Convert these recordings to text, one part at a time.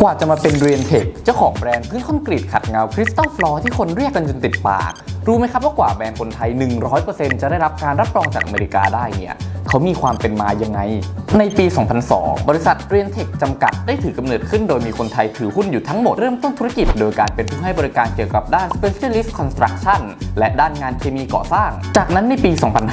กว่าจะมาเป็นเรียนเทคเจ้าของแบรนด์พื้นคอนกรีตขัดเงาคริสตัลฟลอร์ที่คนเรียกกันจนติดปาก รู้ไหมครับว่ากว่าแบรนด์คนไทย 100%จะได้รับการรับรองจากอเมริกาได้เนี่ยเขามีความเป็นมายังไงในปี 2002 บริษัทเรียนเทคจำกัดได้ถือกำเนิดขึ้นโดยมีคนไทยถือหุ้นอยู่ทั้งหมด เริ่มต้นธุรกิจโดยการเป็นผู้ให้บริการเกี่ยวกับด้าน specialist construction และด้านงานเคมีก่อสร้าง จากนั้นในปี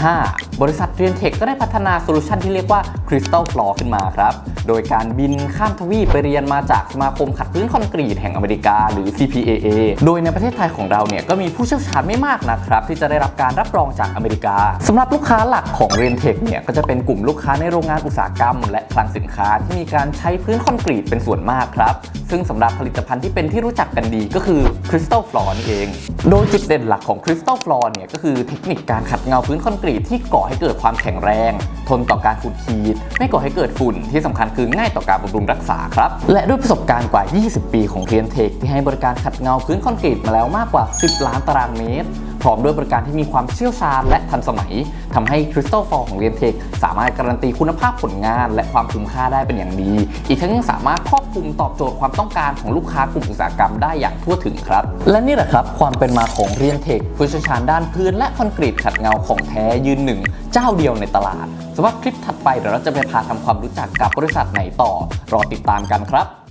2005 บริษัทเรียนเทคก็ได้พัฒนาโซลูชันที่เรียกว่า Crystal Floor ขึ้นมาครับ โดยการบินข้ามทวีปไปเรียนมาจากสมาคมขัดพื้นคอนกรีตแห่งอเมริกา หรือ CPAA โดยในประเทศไทยของเราเนี่ยก็มีผู้เชี่ยวชาญไม่มากนะครับที่จะได้รับการรับรองจากอเมริกาสำหรับลูกค้าหลักของเรียนเทคเนี่ยก็จะเป็นกลุ่มลูกค้าในโรงงานอุตสาหกรรม และคลังสินค้าที่มีการใช้พื้นคอนกรีตเป็นส่วนมากครับ ซึ่งสำหรับผลิตภัณฑ์ที่เป็นที่รู้จักกันดีก็คือ Crystal Floor นี่เอง โดยจุดเด่นหลักของ Crystal Floor เนี่ยก็คือเทคนิคการขัดเงาพื้นคอนกรีตที่ก่อให้เกิดความแข็งแรง ทนต่อการขูดขีด ไม่ก่อให้เกิดฝุ่นที่สำคัญคือง่ายต่อการบำรุงรักษาครับ และด้วยประสบการณ์กว่า 20 ปีของเทียนเทคที่ให้บริการขัดเงาพื้นคอนกรีตมาแล้วมากกว่า 10 ล้านตารางเมตรพร้อมด้วยบริการที่มีความเชี่ยวชาญและทันสมัยทำให้ Crystal Fall ของเรียนเทคสามารถการันตีคุณภาพผลงาน และความคุ้มค่าได้เป็นอย่างดี อีกทั้งยังสามารถครอบคลุมตอบโจทย์ความต้องการของลูกค้ากลุ่มอุตสาหกรรมได้อย่างทั่วถึงครับ และนี่แหละครับความเป็นมาของเรียนเทคผู้เชี่ยวชาญด้านพื้น และคอนกรีตขัดเงาของแท้ยืนหนึ่งเจ้าเดียวในตลาดสำหรับคลิปถัดไปเดี๋ยวเราจะไปพาทำความรู้จักกับบริษัทไหนต่อ รอติดตามกันครับ